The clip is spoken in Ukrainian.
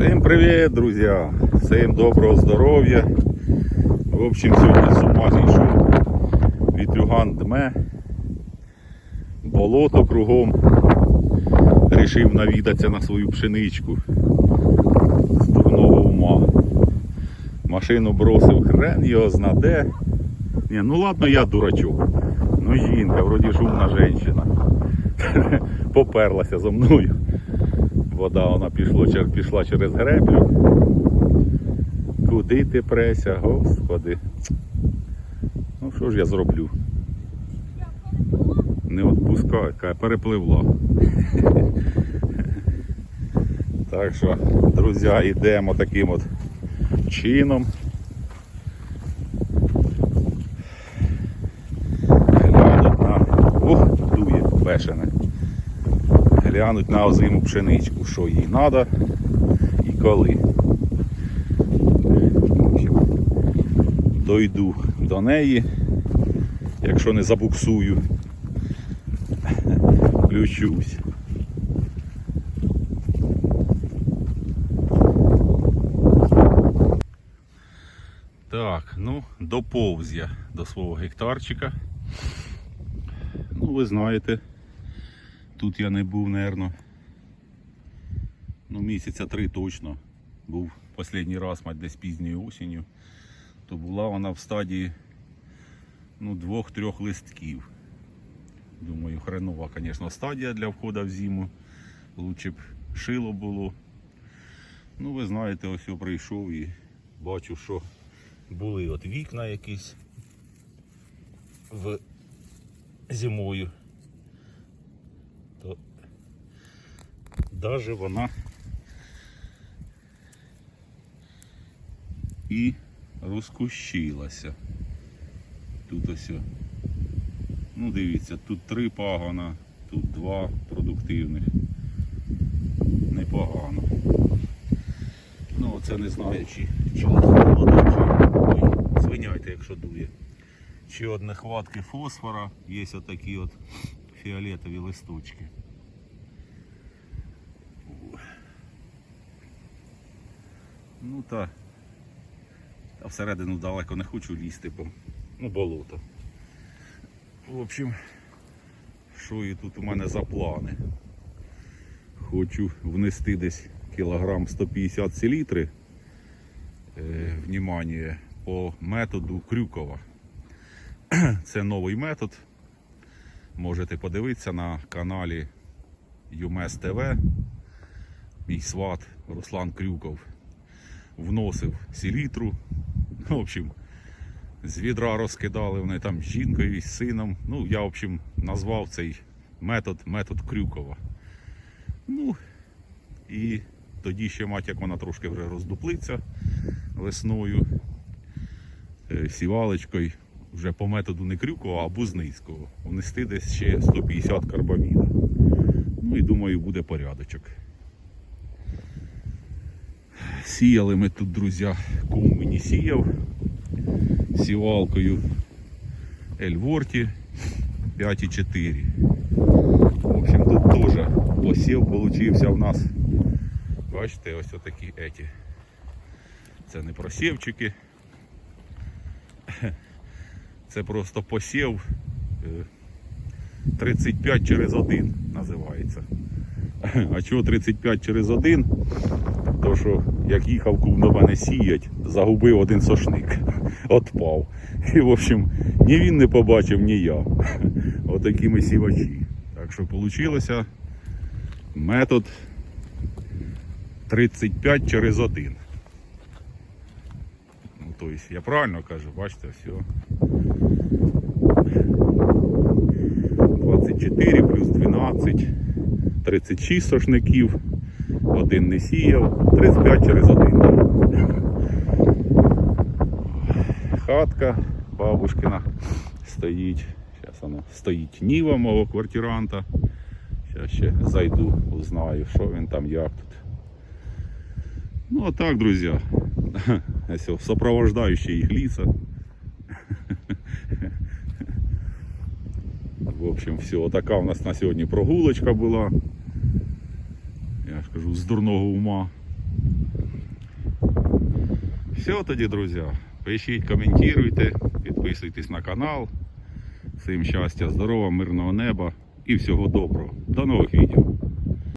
Всім привіт, друзі! Всім доброго здоров'я. В общем, сьогодні з ума зійшов. Вітрюган дме, болото кругом. Рішив навідатися на свою пшеничку з дурного ума. Машину бросив хрен його знаде. Ні, ну ладно, я дурачок. Ну жінка, вроді ж умна жінка. Поперлася зо мною. Вода вона пішла, пішла через греблю. Куди ти преся, господи. Ну що ж я зроблю? Не відпускаю, перепливла. Так що, друзі, йдемо таким от чином. Глянуть на. Ух, дує бешене глянуть на озиму пшеничку, що їй треба і коли. Дойду до неї, якщо не забуксую, включусь. Так, ну, доповз я до свого гектарчика. Ну, ви знаєте, Тут я не був, напевно. Ну, місяця три точно. Був останній раз, мать десь пізньою осінню. То була вона в стадії ну, двох-трьох листків. Думаю, хренова, звісно, стадія для входу в зиму. Лучше б шило було. Ну, ви знаєте, ось я прийшов і бачу, що були от вікна якісь в зимою. Даже вона і розкущилася. Тут ось. Ну дивіться, тут три пагона, тут два продуктивних. Непогано. Ну оце не знаю, чи, чи холодно, чи звиняйте, якщо дує. Чи от нехватки фосфора, є отакі от фіолетові листочки. Ну та, та всередину далеко не хочу лізти, бо ну болото. В общем, що і тут у мене за плани? Хочу внести десь кілограм 150 селітри. Е, внимание, по методу Крюкова. Це новий метод. Можете подивитися на каналі ЮМЕС ТВ. Мій сват Руслан Крюков вносив селітру. В общем, з відра розкидали вони там з жінкою і з сином. Ну, я, в общем, назвав цей метод метод Крюкова. Ну, і тоді ще мать, як вона трошки вже роздуплиться весною, е, сівалочкою, вже по методу не Крюкова, а Бузницького. Внести десь ще 150 карбаміда. Ну і думаю, буде порядочок. Сіяли ми тут, друзі, кум мені сіяв сівалкою Ельворті 5,4. В общем, тут теж посів получився в нас. Бачите, ось отакі еті. Це не просівчики. Це просто посів е, 35 через 1 називається. А чого 35 через 1? То що як їхав кум до мене сіять, загубив один сошник. Отпав. І в общем, ні він не побачив, ні я. Отакі ми сівачі. Так що вийшло метод 35 через 1. Ну, тобто, я правильно кажу, бачите, все. 24 плюс 12, 36 сошників, один не сіяв, 35 через 1. Хатка бабушкина стоїть. Зараз вона стоїть Ніва мого квартиранта. Зараз ще зайду, узнаю, що він там, як тут. Ну а так, друзі. Ось сопровождаючий їх ліса. В общем, все, така у нас на сьогодні прогулочка була. Я ж кажу, з дурного ума. Все тоді, друзі. Пишіть, коментуйте, підписуйтесь на канал. Всім щастя, здорового, мирного неба і всього доброго. До нових відео.